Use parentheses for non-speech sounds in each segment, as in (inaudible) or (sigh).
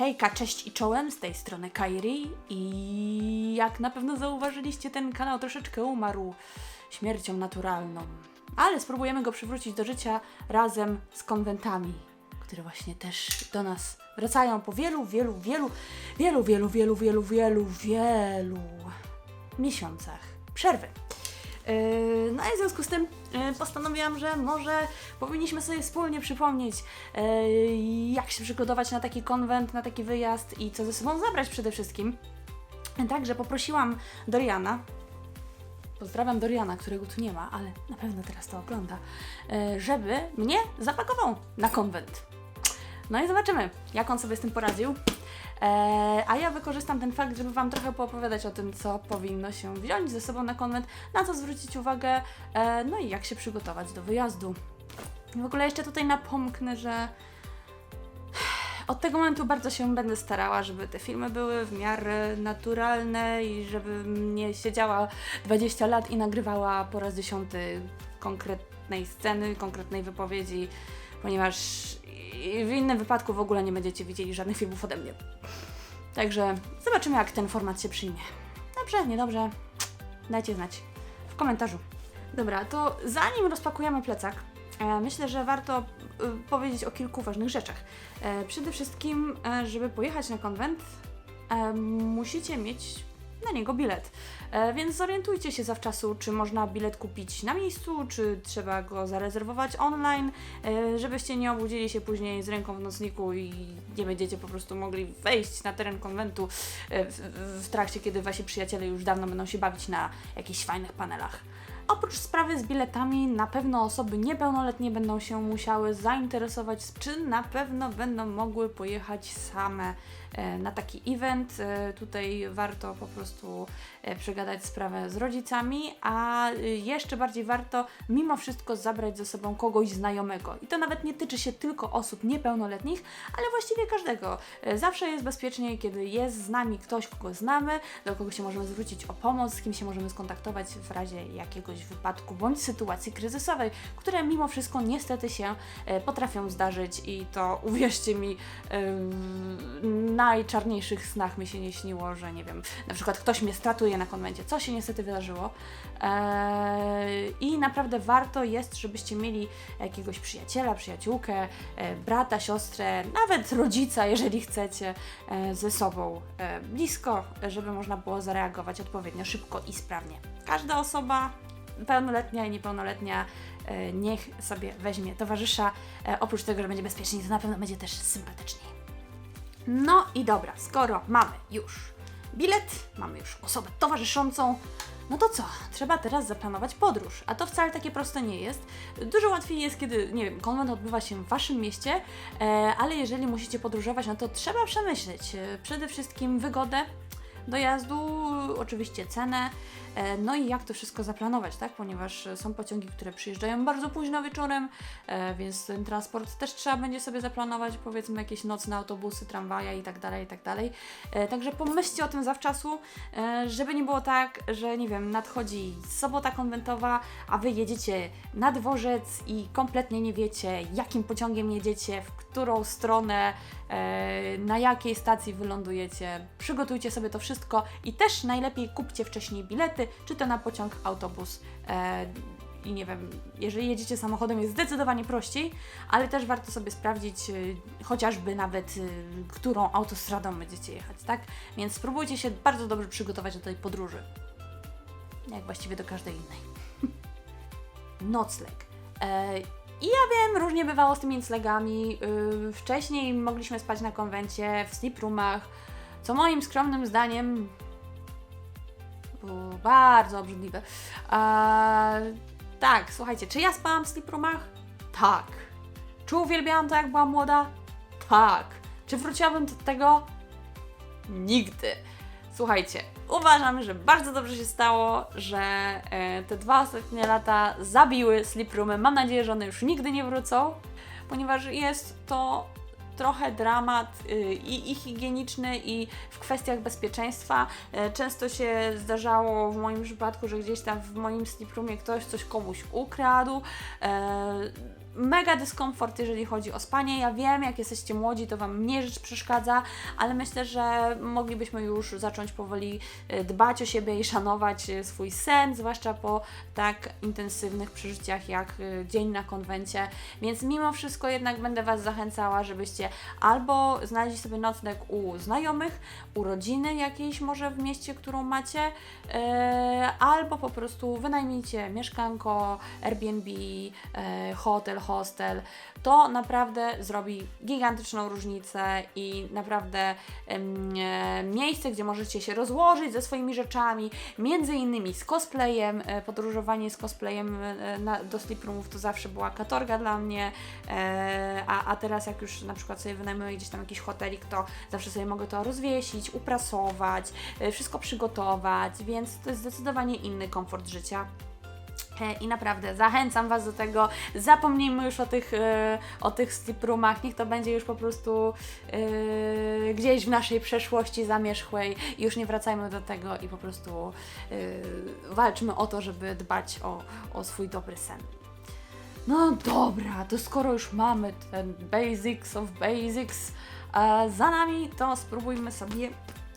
Hejka, cześć i czołem, z tej strony Kairi i jak na pewno zauważyliście, ten kanał troszeczkę umarł śmiercią naturalną. Ale spróbujemy go przywrócić do życia razem z konwentami, które właśnie też do nas wracają po wielu, wielu, wielu, wielu, wielu, wielu, wielu, wielu, wielu miesiącach przerwy. Yy, No i w związku z tym yy, postanowiłam, że może powinniśmy sobie wspólnie przypomnieć, yy, jak się przygotować na taki konwent, na taki wyjazd i co ze sobą zabrać przede wszystkim. Także poprosiłam Doriana, pozdrawiam Doriana, którego tu nie ma, ale na pewno teraz to ogląda, żeby mnie zapakował na konwent. No i zobaczymy, jak on sobie z tym poradził. Eee, a ja wykorzystam ten fakt, żeby Wam trochę poopowiadać o tym, co powinno się wziąć ze sobą na konwent, na co zwrócić uwagę, e, no i jak się przygotować do wyjazdu. W ogóle jeszcze tutaj napomknę, że od tego momentu bardzo się będę starała, żeby te filmy były w miarę naturalne i żebym nie siedziała 20 lat i nagrywała po raz dziesiąty konkretnej sceny, konkretnej wypowiedzi, ponieważ w innym wypadku w ogóle nie będziecie widzieli żadnych filmów ode mnie. Także zobaczymy, jak ten format się przyjmie. Dobrze, niedobrze. Dajcie znać w komentarzu. Dobra, to zanim rozpakujemy plecak, e, myślę, że warto e, powiedzieć o kilku ważnych rzeczach. E, przede wszystkim, żeby pojechać na konwent, musicie mieć na niego bilet. E, więc zorientujcie się zawczasu, czy można bilet kupić na miejscu, czy trzeba go zarezerwować online, e, żebyście nie obudzili się później z ręką w nocniku i nie będziecie po prostu mogli wejść na teren konwentu e, w, trakcie, kiedy wasi przyjaciele już dawno będą się bawić na jakichś fajnych panelach. Oprócz sprawy z biletami, na pewno osoby niepełnoletnie będą się musiały zainteresować, czy na pewno będą mogły pojechać same na taki event. E, Tutaj warto po prostu e, przegadać sprawę z rodzicami, a e, jeszcze bardziej warto mimo wszystko zabrać ze sobą kogoś znajomego. I to nawet nie tyczy się tylko osób niepełnoletnich, ale właściwie każdego. E, Zawsze jest bezpieczniej, kiedy jest z nami ktoś, kogo znamy, do kogo się możemy zwrócić o pomoc, z kim się możemy skontaktować w razie jakiegoś wypadku bądź sytuacji kryzysowej, które mimo wszystko niestety się e, potrafią zdarzyć i to uwierzcie mi, e, w najczarniejszych snach mi się nie śniło, że nie wiem, na przykład ktoś mnie stratuje na konwencie, co się niestety wydarzyło. E, I naprawdę warto jest, żebyście mieli jakiegoś przyjaciela, przyjaciółkę, e, brata, siostrę, nawet rodzica, jeżeli chcecie, e, ze sobą e, blisko, żeby można było zareagować odpowiednio szybko i sprawnie. Każda osoba, pełnoletnia i niepełnoletnia, e, niech sobie weźmie towarzysza. E, Oprócz tego, że będzie bezpieczniej, to na pewno będzie też sympatyczniej. No i dobra, skoro mamy już bilet, mamy już osobę towarzyszącą, no to co? Trzeba teraz zaplanować podróż, a to wcale takie proste nie jest. Dużo łatwiej jest, kiedy, nie wiem, konwent odbywa się w Waszym mieście, e, ale jeżeli musicie podróżować, no to trzeba przemyśleć e, przede wszystkim wygodę dojazdu, oczywiście cenę, no i jak to wszystko zaplanować, tak? Ponieważ e, są pociągi, które przyjeżdżają bardzo późno wieczorem, e, więc ten transport też trzeba będzie sobie zaplanować, powiedzmy jakieś nocne autobusy, tramwaje i tak dalej, i tak dalej. E, Także pomyślcie o tym zawczasu, e, żeby nie było tak, że nie wiem, nadchodzi sobota konwentowa, a wy jedziecie na dworzec i kompletnie nie wiecie, jakim pociągiem jedziecie, w którą stronę, e, na jakiej stacji wylądujecie. Przygotujcie sobie to wszystko i też najlepiej kupcie wcześniej bilety, czy to na pociąg, autobus. e, I nie wiem, jeżeli jedziecie samochodem, jest zdecydowanie prościej, ale też warto sobie sprawdzić y, chociażby nawet, y, którą autostradą będziecie jechać, tak? Więc spróbujcie się bardzo dobrze przygotować do tej podróży. Jak właściwie do każdej innej. (laughs) Nocleg. E, I ja wiem, różnie bywało z tymi noclegami. Yy, wcześniej mogliśmy spać na konwencie, w sleep roomach, co moim skromnym zdaniem bardzo obrzydliwe. A, tak, słuchajcie, czy ja spałam w sleep roomach? Tak. Czy uwielbiałam to, jak byłam młoda? Tak. Czy wróciłabym do tego? Nigdy. Słuchajcie, uważam, że bardzo dobrze się stało, że e, te dwa ostatnie lata zabiły sleep roomy. Mam nadzieję, że one już nigdy nie wrócą, ponieważ jest to trochę dramat y, i, i higieniczny, i w kwestiach bezpieczeństwa. E, Często się zdarzało w moim przypadku, że gdzieś tam w moim sleep roomie ktoś coś komuś ukradł. Mega dyskomfort, jeżeli chodzi o spanie. Ja wiem, jak jesteście młodzi, to Wam mniej rzecz przeszkadza, ale myślę, że moglibyśmy już zacząć powoli e, dbać o siebie i szanować e, swój sen, zwłaszcza po tak intensywnych przeżyciach jak e, dzień na konwencie. Więc mimo wszystko jednak będę Was zachęcała, żebyście albo znaleźli sobie nocleg u znajomych, u rodziny jakiejś może w mieście, którą macie, e, albo po prostu wynajmijcie mieszkanko, Airbnb, e, hotel, hostel. To naprawdę zrobi gigantyczną różnicę i naprawdę e, miejsce, gdzie możecie się rozłożyć ze swoimi rzeczami, między innymi z cosplayem. E, podróżowanie z cosplayem e, na, do sleep roomów to zawsze była katorga dla mnie, a, a teraz jak już na przykład sobie wynajmuję gdzieś tam jakiś hotelik, to zawsze sobie mogę to rozwiesić, uprasować, wszystko przygotować, więc to jest zdecydowanie inny komfort życia. E, I naprawdę zachęcam Was do tego. Zapomnijmy już o tych, e, o tych sleep. Niech to będzie już po prostu e, gdzieś w naszej przeszłości zamierzchłej. Już nie wracajmy do tego i po prostu e, walczmy o to, żeby dbać o, o swój dobry sen. No dobra, to skoro już mamy ten basics of basics e, za nami, to spróbujmy sobie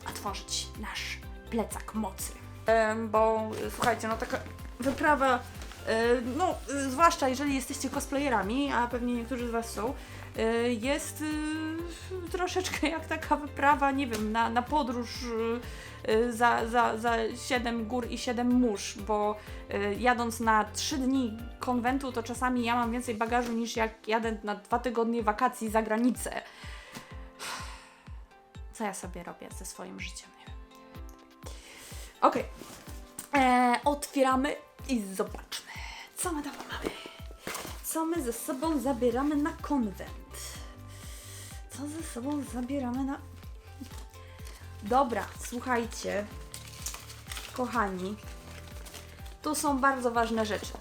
otworzyć nasz plecak mocy. Em, bo słuchajcie, no taka wyprawa, e, no e, zwłaszcza jeżeli jesteście cosplayerami, a pewnie niektórzy z Was są, e, jest troszeczkę jak taka wyprawa, nie wiem, na, na podróż za, za, za 7 gór i 7 mórz, bo jadąc na 3 dni konwentu, to czasami ja mam więcej bagażu niż jak jadę na 2 tygodnie wakacji za granicę. (sighs) Co ja sobie robię ze swoim życiem? Nie wiem. Okej. Otwieramy i zobaczmy, co my tam mamy. Co my ze sobą zabieramy na konwent? Co ze sobą zabieramy na. Dobra, słuchajcie, kochani, tu są bardzo ważne rzeczy.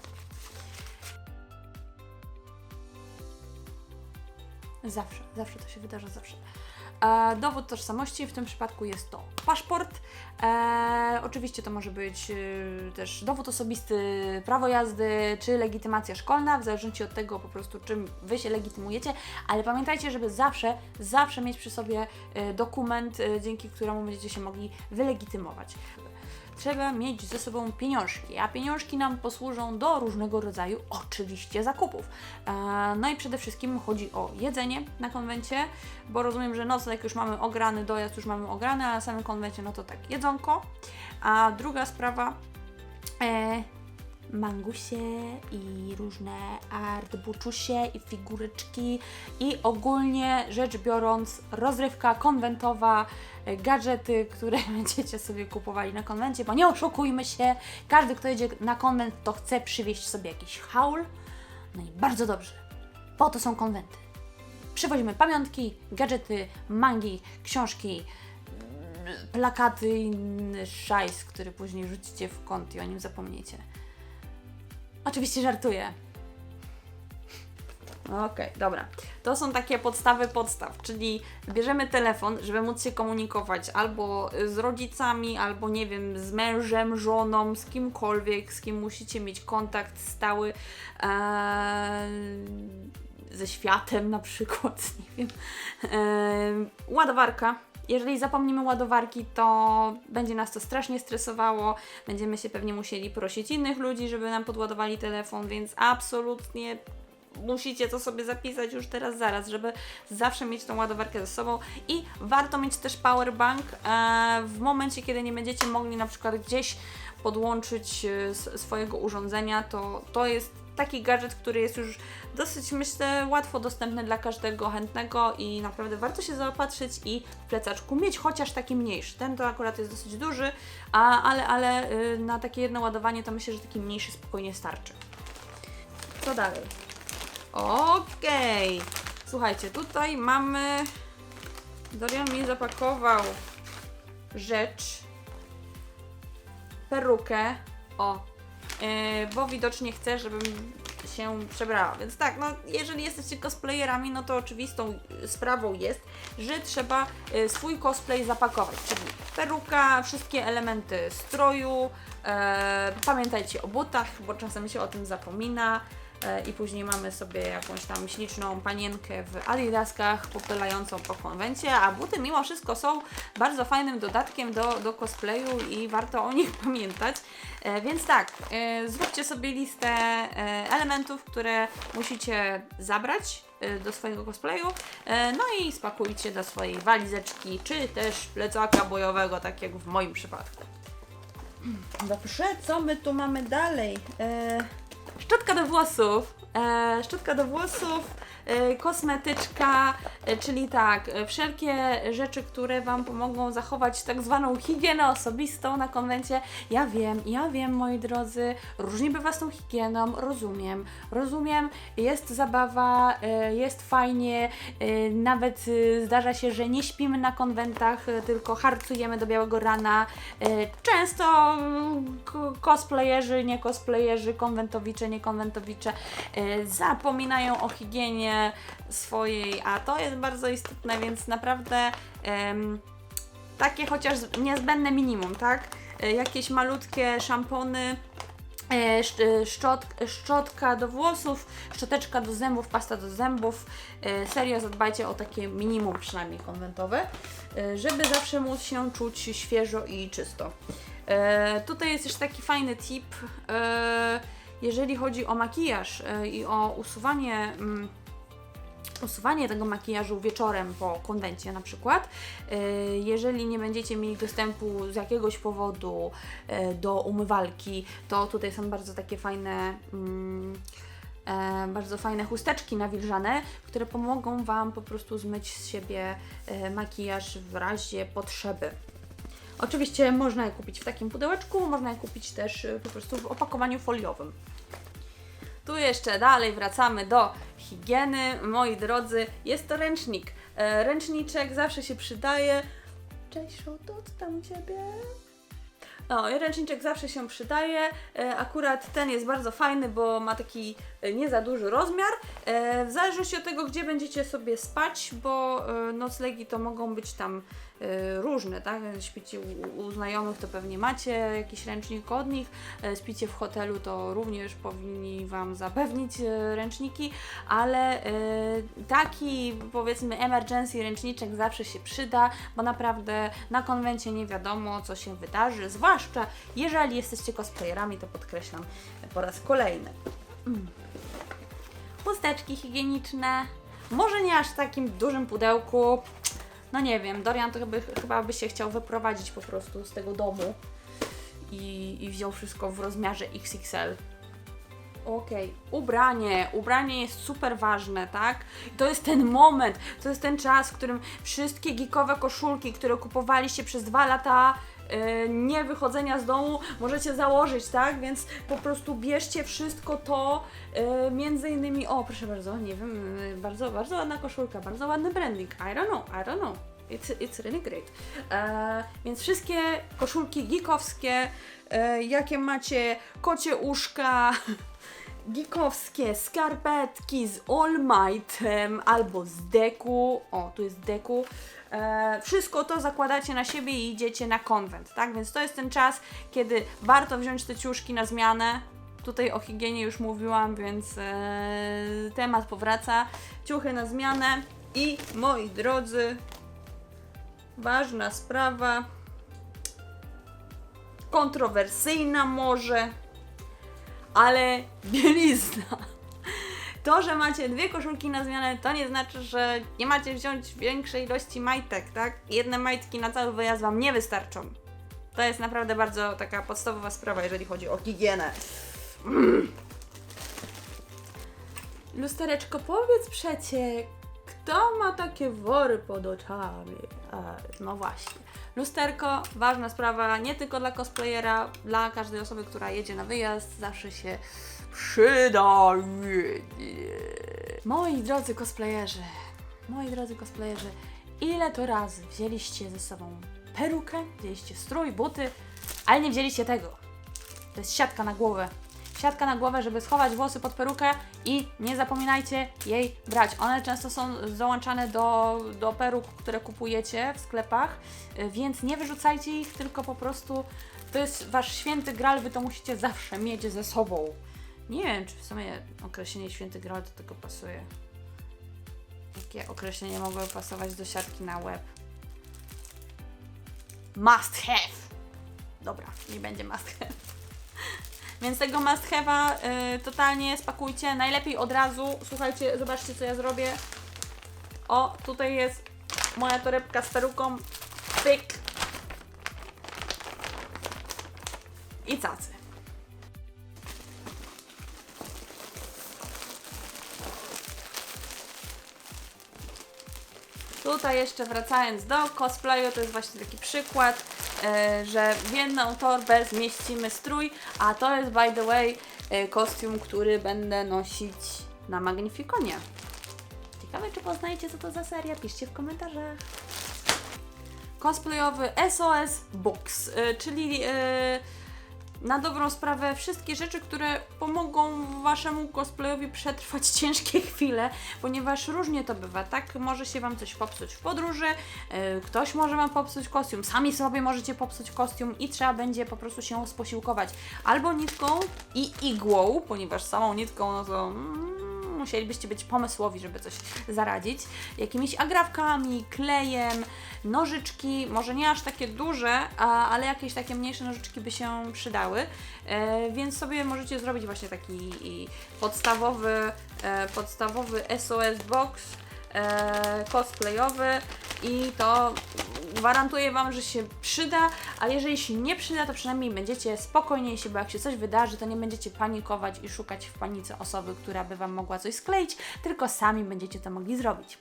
Zawsze, zawsze to się wydarza, zawsze. E, dowód tożsamości, w tym przypadku jest to paszport. E, oczywiście to może być e, też dowód osobisty, prawo jazdy czy legitymacja szkolna, w zależności od tego po prostu czym Wy się legitymujecie, ale pamiętajcie, żeby zawsze, zawsze mieć przy sobie e, dokument, e, dzięki któremu będziecie się mogli wylegitymować trzeba mieć ze sobą pieniążki, a pieniążki nam posłużą do różnego rodzaju oczywiście zakupów. No i przede wszystkim chodzi o jedzenie na konwencie, bo rozumiem, że nocleg już mamy ograny, dojazd już mamy ograny, a na samym konwencie no to tak, jedzonko. A druga sprawa, e, mangusie i różne artbuczusie i figuryczki i ogólnie rzecz biorąc rozrywka konwentowa, e, gadżety, które (laughs) będziecie sobie kupowali na konwencie, bo nie oszukujmy się, każdy kto jedzie na konwent to chce przywieźć sobie jakiś haul, no i bardzo dobrze, po to są konwenty. Przywozimy pamiątki, gadżety, mangi, książki, plakaty i inny szajs, który później rzucicie w kąt i o nim zapomniecie. Oczywiście żartuję. Okej, dobra. To są takie podstawy podstaw, czyli bierzemy telefon, żeby móc się komunikować albo z rodzicami, albo nie wiem, z mężem, żoną, z kimkolwiek, z kim musicie mieć kontakt stały, eee, ze światem na przykład, (laughs) nie wiem. Eee, ładowarka. Jeżeli zapomnimy ładowarki, to będzie nas to strasznie stresowało. Będziemy się pewnie musieli prosić innych ludzi, żeby nam podładowali telefon, więc absolutnie musicie to sobie zapisać już teraz, zaraz, żeby zawsze mieć tą ładowarkę ze sobą i warto mieć też powerbank e, w momencie, kiedy nie będziecie mogli na przykład gdzieś podłączyć e, swojego urządzenia, to to jest taki gadżet, który jest już dosyć, myślę, łatwo dostępny dla każdego chętnego i naprawdę warto się zaopatrzyć i w plecaczku mieć chociaż taki mniejszy. Ten to akurat jest dosyć duży, a, ale, ale y, na takie jedno ładowanie to myślę, że taki mniejszy spokojnie starczy. Co dalej? Okej. Słuchajcie, tutaj mamy. Dorian mi zapakował rzecz. Perukę. O. Yy, bo widocznie chce, żebym się przebrała. Więc tak, no jeżeli jesteście cosplayerami, no to oczywistą y, sprawą jest, że trzeba y, swój cosplay zapakować. Czyli peruka, wszystkie elementy stroju. e, pamiętajcie o butach, bo czasem się o tym zapomina. E, i później mamy sobie jakąś tam śliczną panienkę w adidaskach popylającą po konwencie, a buty mimo wszystko są bardzo fajnym dodatkiem do, do cosplayu i warto o nich (laughs) pamiętać. E, Więc tak, e, zróbcie sobie listę elementów, które musicie zabrać do swojego cosplayu, no i spakujcie do swojej walizeczki, czy też plecaka bojowego, tak jak w moim przypadku. Dobrze, co my tu mamy dalej? Szczotka do włosów. E, szczotka do włosów, kosmetyczka, e, czyli tak, e, wszelkie rzeczy, które Wam pomogą zachować tak zwaną higienę osobistą na konwencie. Ja wiem, ja wiem, moi drodzy, różnie bywa z tą higieną, rozumiem, rozumiem, jest zabawa, e, jest fajnie, e, nawet e, zdarza się, że nie śpimy na konwentach, e, tylko harcujemy do białego rana. E, Często mm, cosplayerzy, nie cosplayerzy, konwentowicze, nie konwentowicze e, zapominają o higienie swojej, a to jest bardzo istotne, więc naprawdę takie chociaż niezbędne minimum, tak? E, Jakieś malutkie szampony, e, e, szczot, szczotka do włosów, szczoteczka do zębów, pasta do zębów. Serio zadbajcie o takie minimum przynajmniej konwentowe, żeby zawsze móc się czuć świeżo i czysto. Tutaj jest też taki fajny tip, jeżeli chodzi o makijaż i o usuwanie mm, usuwanie tego makijażu wieczorem po konwencie na przykład. E, Jeżeli nie będziecie mieli dostępu z jakiegoś powodu e, do umywalki, to tutaj są bardzo takie fajne mm, e, bardzo fajne chusteczki nawilżane, które pomogą Wam po prostu zmyć z siebie makijaż w razie potrzeby. Oczywiście można je kupić w takim pudełeczku, można je kupić też po prostu w opakowaniu foliowym. Tu jeszcze dalej wracamy do higieny. Moi drodzy, jest to ręcznik. E, ręczniczek zawsze się przydaje. Cześć, Showtot, tam u Ciebie. No, ręczniczek zawsze się przydaje. E, akurat ten jest bardzo fajny, bo ma taki e, nie za duży rozmiar. W zależności od tego, gdzie będziecie sobie spać, bo noclegi to mogą być tam różne, tak? Śpicie u, znajomych, to pewnie macie jakiś ręcznik od nich. E, Spicie w hotelu, to również powinni Wam zapewnić e, ręczniki, ale e, taki powiedzmy emergency ręczniczek zawsze się przyda, bo naprawdę na konwencie nie wiadomo, co się wydarzy, zwłaszcza jeżeli jesteście cosplayerami, to podkreślam po raz kolejny. Chusteczki higieniczne, może nie aż w takim dużym pudełku, no nie wiem, Dorian to chyba, chyba by się chciał wyprowadzić po prostu z tego domu i, i wziął wszystko w rozmiarze XXL. Okej, ubranie. Ubranie jest super ważne, tak? To jest ten moment, to jest ten czas, w którym wszystkie geekowe koszulki, które kupowaliście przez dwa lata nie wychodzenia z domu, możecie założyć, tak? Więc po prostu bierzcie wszystko to, e, między innymi, o proszę bardzo, nie wiem, e, bardzo, bardzo ładna koszulka, bardzo ładny branding, I don't know, I don't know. It's, it's really great. E, więc wszystkie koszulki geekowskie, e, jakie macie, kocie uszka, (laughs) geekowskie skarpetki z All Mightem albo z deku. O, tu jest deku. E, wszystko to zakładacie na siebie i idziecie na konwent, tak? Więc to jest ten czas, kiedy warto wziąć te ciuszki na zmianę. Tutaj o higienie już mówiłam, więc e, temat powraca. Ciuchy na zmianę i moi drodzy, ważna sprawa, kontrowersyjna może, ale bielizna. (laughs) To, że macie dwie koszulki na zmianę, to nie znaczy, że nie macie wziąć większej ilości majtek, tak? Jedne majtki na cały wyjazd Wam nie wystarczą. To jest naprawdę bardzo taka podstawowa sprawa, jeżeli chodzi o higienę. Mm. Lustereczko, powiedz przecie, kto ma takie wory pod oczami? A, no właśnie. Lusterko, ważna sprawa, nie tylko dla cosplayera, dla każdej osoby, która jedzie na wyjazd, zawsze się przyda. Moi drodzy cosplayerzy, moi drodzy cosplayerzy, ile to razy wzięliście ze sobą perukę, wzięliście strój, buty, ale nie wzięliście tego. To jest siatka na głowę. Siatka na głowę, żeby schować włosy pod perukę i nie zapominajcie jej brać. One często są załączane do, do peruk, które kupujecie w sklepach, y, więc nie wyrzucajcie ich, tylko po prostu to jest wasz święty gral, wy to musicie zawsze mieć ze sobą. Nie wiem, czy w sumie określenie święty graal do tego pasuje. Jakie określenie mogłoby pasować do siatki na web? Must have! Dobra, nie będzie must have. Więc tego must have'a y, totalnie spakujcie. Najlepiej od razu. Słuchajcie, zobaczcie co ja zrobię. O, tutaj jest moja torebka z peruką. Pyk. I cacy. Tutaj jeszcze wracając do cosplayu, to jest właśnie taki przykład, że w jedną torbę zmieścimy strój, a to jest by the way e, kostium, który będę nosić na Magnificonie. Ciekawe, czy poznajecie co to za seria? Piszcie w komentarzach. Cosplayowy SOS Books, e, czyli e, na dobrą sprawę wszystkie rzeczy, które pomogą waszemu cosplayowi przetrwać (laughs) ciężkie chwile, ponieważ różnie to bywa, tak? Może się wam coś popsuć w podróży, yy, ktoś może wam popsuć kostium, sami sobie możecie popsuć kostium i trzeba będzie po prostu się sposiłkować albo nitką i igłą, ponieważ samą nitką no to mm, musielibyście być pomysłowi, żeby coś zaradzić, jakimiś agrafkami, klejem, nożyczki, może nie aż takie duże, a, ale jakieś takie mniejsze nożyczki by się przydały, e, więc sobie możecie zrobić właśnie taki podstawowy, e, podstawowy SOS box cosplayowy i to gwarantuję Wam, że się przyda, a jeżeli się nie przyda, to przynajmniej będziecie spokojniejsi, bo jak się coś wydarzy, to nie będziecie panikować i szukać w panice osoby, która by Wam mogła coś skleić, tylko sami będziecie to mogli zrobić.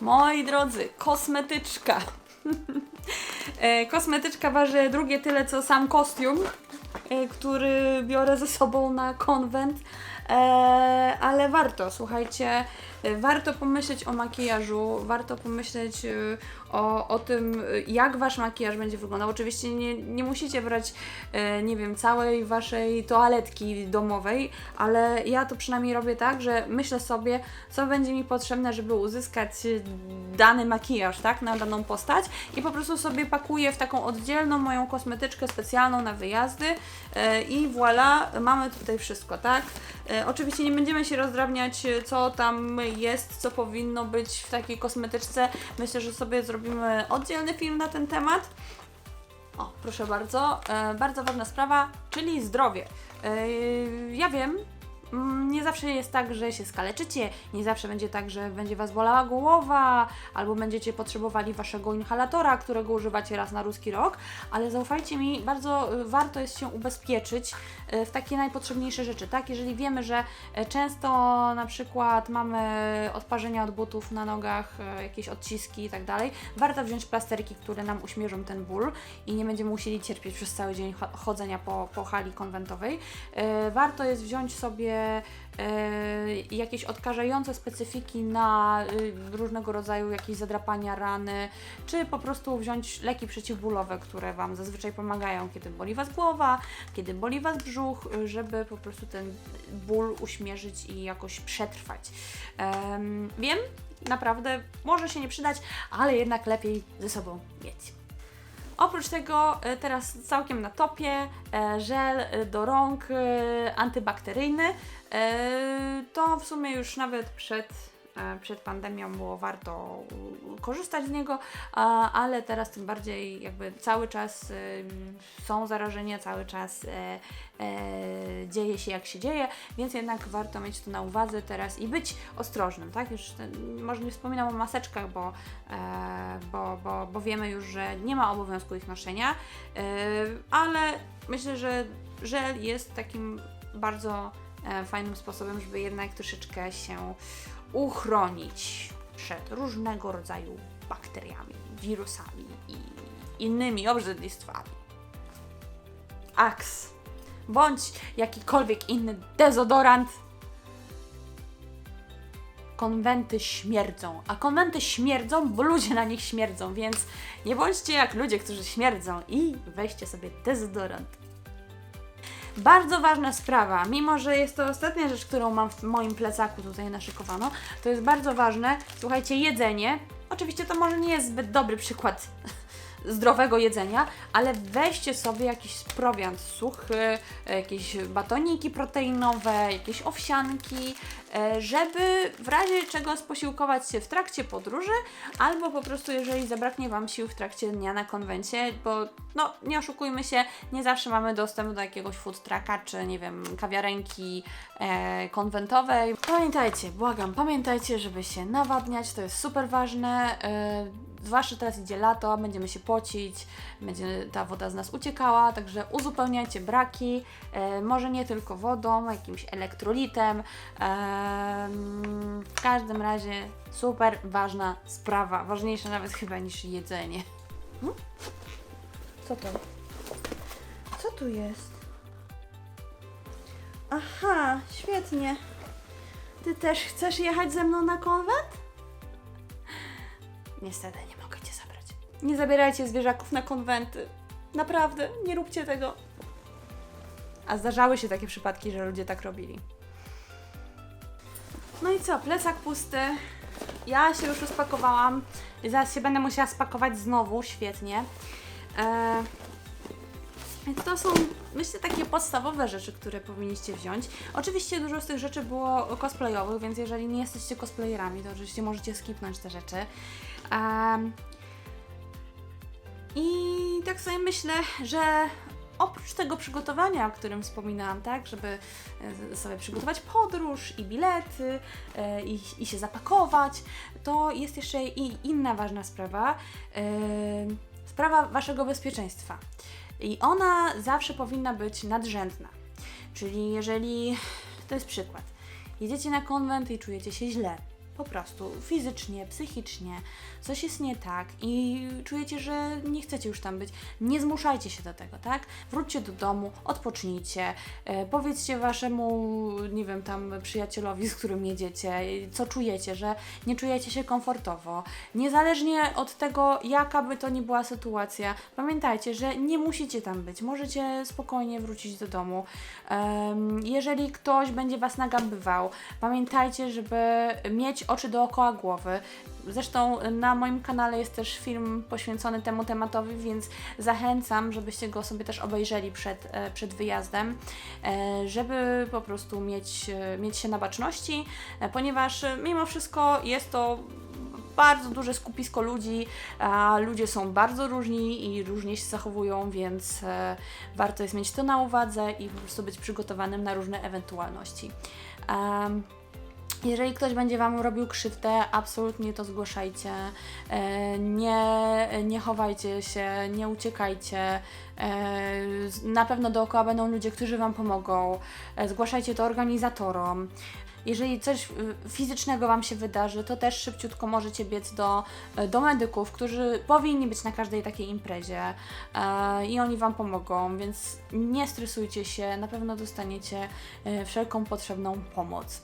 Moi drodzy, kosmetyczka. (laughs) E, Kosmetyczka waży drugie tyle co sam kostium, e, który biorę ze sobą na konwent. E, ale warto, słuchajcie, warto pomyśleć o makijażu, warto pomyśleć e, o, o tym, e, jak wasz makijaż będzie wyglądał. Oczywiście nie, nie musicie brać, e, nie wiem, całej waszej toaletki domowej, ale ja to przynajmniej robię tak, że myślę sobie, co będzie mi potrzebne, żeby uzyskać e, dany makijaż, tak, na daną postać i po prostu sobie pakuję w taką oddzielną moją kosmetyczkę specjalną na wyjazdy e, i voilà, mamy tutaj wszystko, tak. E, oczywiście nie będziemy się rozdrabniać, e, co tam jest, co powinno być w takiej kosmetyczce. Myślę, że sobie zrobimy oddzielny film na ten temat. O, proszę bardzo. E, bardzo ważna sprawa, czyli zdrowie. E, ja wiem, mm, nie zawsze jest tak, że się skaleczycie, nie zawsze będzie tak, że będzie Was bolała głowa, albo będziecie potrzebowali Waszego inhalatora, którego używacie raz na ruski rok, ale zaufajcie mi, bardzo y, warto jest się ubezpieczyć w takie najpotrzebniejsze rzeczy, tak? Jeżeli wiemy, że e, często na przykład mamy odparzenia od butów na nogach, e, jakieś odciski i tak dalej, warto wziąć plasterki, które nam uśmierzą ten ból i nie będziemy musieli cierpieć przez cały dzień cho- chodzenia po, po hali konwentowej. E, Warto jest wziąć sobie e, jakieś odkażające specyfiki na różnego rodzaju jakieś zadrapania, rany, czy po prostu wziąć leki przeciwbólowe, które Wam zazwyczaj pomagają, kiedy boli Was głowa, kiedy boli Was brzuch, y, żeby po prostu ten ból uśmierzyć i jakoś przetrwać. Em, wiem, naprawdę może się nie przydać, ale jednak lepiej ze sobą mieć. Oprócz tego e, teraz całkiem na topie e, żel e, do rąk antybakteryjny. E, To w sumie już nawet przed, przed pandemią było warto korzystać z niego, a- ale teraz tym bardziej jakby cały czas e, są zarażenia, cały czas e, e, dzieje się jak się dzieje, więc jednak warto mieć to na uwadze teraz i być ostrożnym, tak? Już może nie wspominam o maseczkach, bo, e, bo, bo, bo wiemy już, że nie ma obowiązku ich noszenia, e, ale myślę, że żel jest takim bardzo e, fajnym sposobem, żeby jednak troszeczkę się uchronić przed różnego rodzaju bakteriami, wirusami i innymi obrzydlistwami. Axe bądź jakikolwiek inny dezodorant. Konwenty śmierdzą, a konwenty śmierdzą, bo ludzie na nich śmierdzą, więc nie bądźcie jak ludzie, którzy śmierdzą i weźcie sobie dezodorant. Bardzo ważna sprawa, mimo że jest to ostatnia rzecz, którą mam w moim plecaku tutaj naszykowano, to jest bardzo ważne, słuchajcie, jedzenie. Oczywiście to może nie jest zbyt dobry przykład (laughs) zdrowego jedzenia, ale weźcie sobie jakiś prowiant suchy, jakieś batoniki proteinowe, jakieś owsianki, żeby w razie czego sposiłkować się w trakcie podróży, albo po prostu jeżeli zabraknie Wam sił w trakcie dnia na konwencie, bo no nie oszukujmy się, nie zawsze mamy dostęp do jakiegoś food trucka, czy nie wiem, kawiarenki e, konwentowej. Pamiętajcie, błagam, pamiętajcie, żeby się nawadniać, to jest super ważne. E, zwłaszcza teraz idzie lato, będziemy się pocić, będzie ta woda z nas uciekała, także uzupełniajcie braki, e, może nie tylko wodą, jakimś elektrolitem. W każdym razie super ważna sprawa, ważniejsza nawet chyba niż jedzenie. Hmm? Co to? Co tu jest? Aha, świetnie. Ty też chcesz jechać ze mną na konwent? Niestety nie mogę cię zabrać. Nie zabierajcie zwierzaków na konwenty. Naprawdę, nie róbcie tego. A zdarzały się takie przypadki, że ludzie tak robili. No i co, plecak pusty. Ja się już rozpakowałam. Zaraz się będę musiała spakować znowu, świetnie. Eee, to są, myślę, takie podstawowe rzeczy, które powinniście wziąć. Oczywiście dużo z tych rzeczy było cosplayowych, więc jeżeli nie jesteście cosplayerami, to oczywiście możecie skipnąć te rzeczy. Em, I tak sobie myślę, że oprócz tego przygotowania, o którym wspominałam, tak, żeby e, sobie przygotować podróż i bilety e, i, i się zapakować, to jest jeszcze i inna ważna sprawa, e, sprawa Waszego bezpieczeństwa. I ona zawsze powinna być nadrzędna. Czyli jeżeli, to jest przykład, jedziecie na konwent i czujecie się źle, po prostu fizycznie, psychicznie, coś jest nie tak i czujecie, że nie chcecie już tam być, nie zmuszajcie się do tego, tak? Wróćcie do domu, odpocznijcie, e, powiedzcie waszemu, nie wiem, tam przyjacielowi, z którym jedziecie, co czujecie, że nie czujecie się komfortowo. Niezależnie od tego, jaka by to nie była sytuacja, pamiętajcie, że nie musicie tam być, możecie spokojnie wrócić do domu. Jeżeli ktoś będzie was nagabywał, pamiętajcie, żeby mieć oczy dookoła głowy. Zresztą na moim kanale jest też film poświęcony temu tematowi, więc zachęcam, żebyście go sobie też obejrzeli przed, e, przed wyjazdem, e, żeby po prostu mieć, e, mieć się na baczności, ponieważ mimo wszystko jest to bardzo duże skupisko ludzi, a ludzie są bardzo różni i różnie się zachowują, więc warto jest mieć to na uwadze i po prostu być przygotowanym na różne ewentualności. Em, jeżeli ktoś będzie Wam robił krzywdę, absolutnie to zgłaszajcie. E, Nie, nie chowajcie się, nie uciekajcie. E, Na pewno dookoła będą ludzie, którzy Wam pomogą. E, Zgłaszajcie to organizatorom. Jeżeli coś fizycznego Wam się wydarzy, to też szybciutko możecie biec do, do medyków, którzy powinni być na każdej takiej imprezie i oni Wam pomogą, więc nie stresujcie się, na pewno dostaniecie wszelką potrzebną pomoc.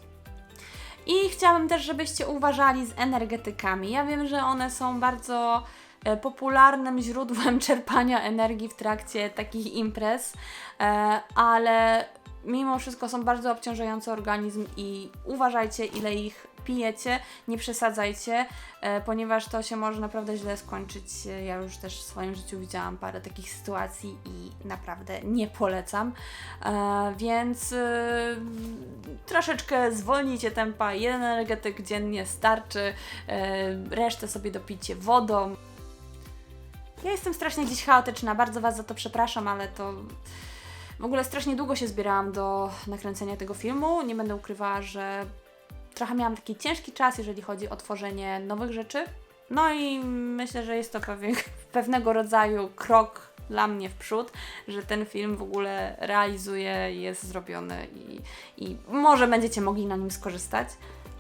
I chciałabym też, żebyście uważali z energetykami. Ja wiem, że one są bardzo e, popularnym źródłem (laughs) czerpania energii w trakcie takich imprez, e, ale mimo wszystko są bardzo obciążające organizm i uważajcie, ile ich pijecie, nie przesadzajcie, e, ponieważ to się może naprawdę źle skończyć. E, Ja już też w swoim życiu widziałam parę takich sytuacji i naprawdę nie polecam. E, więc troszeczkę zwolnijcie tempa, jeden energetyk dziennie starczy, resztę sobie dopijcie wodą. Ja jestem strasznie dziś chaotyczna, bardzo Was za to przepraszam, ale to w ogóle strasznie długo się zbierałam do nakręcenia tego filmu. Nie będę ukrywała, że trochę miałam taki ciężki czas, jeżeli chodzi o tworzenie nowych rzeczy. No i myślę, że jest to pewien, (laughs) pewnego rodzaju krok dla mnie w przód, że ten film w ogóle realizuje, jest zrobiony i, i może będziecie mogli na nim skorzystać.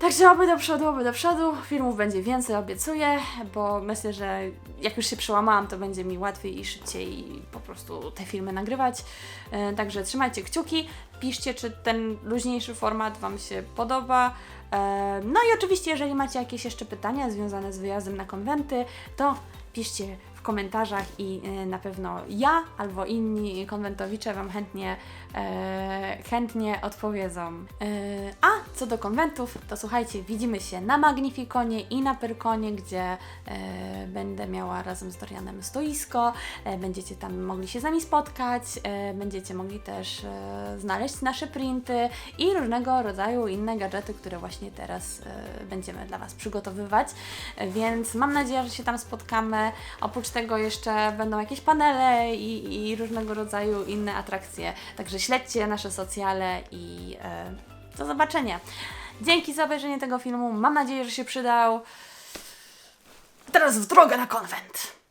Także oby do przodu, oby do przodu. Filmów będzie więcej, obiecuję, bo myślę, że jak już się przełamałam, to będzie mi łatwiej i szybciej po prostu te filmy nagrywać. E, Także trzymajcie kciuki, piszcie, czy ten luźniejszy format Wam się podoba. E, No i oczywiście, jeżeli macie jakieś jeszcze pytania związane z wyjazdem na konwenty, to piszcie w komentarzach i e, na pewno ja albo inni konwentowicze Wam chętnie, e, chętnie odpowiedzą. E, a co do konwentów, to słuchajcie, widzimy się na Magnifikonie i na Pyrkonie, gdzie e, będę miała razem z Dorianem stoisko, będziecie tam mogli się z nami spotkać, będziecie mogli też znaleźć nasze printy i różnego rodzaju inne gadżety, które właśnie teraz będziemy dla Was przygotowywać, więc mam nadzieję, że się tam spotkamy. Oprócz tego jeszcze będą jakieś panele i, i różnego rodzaju inne atrakcje, także śledźcie nasze socjale i e, do zobaczenia. Dzięki za obejrzenie tego filmu, mam nadzieję, że się przydał. Teraz w drogę na konwent!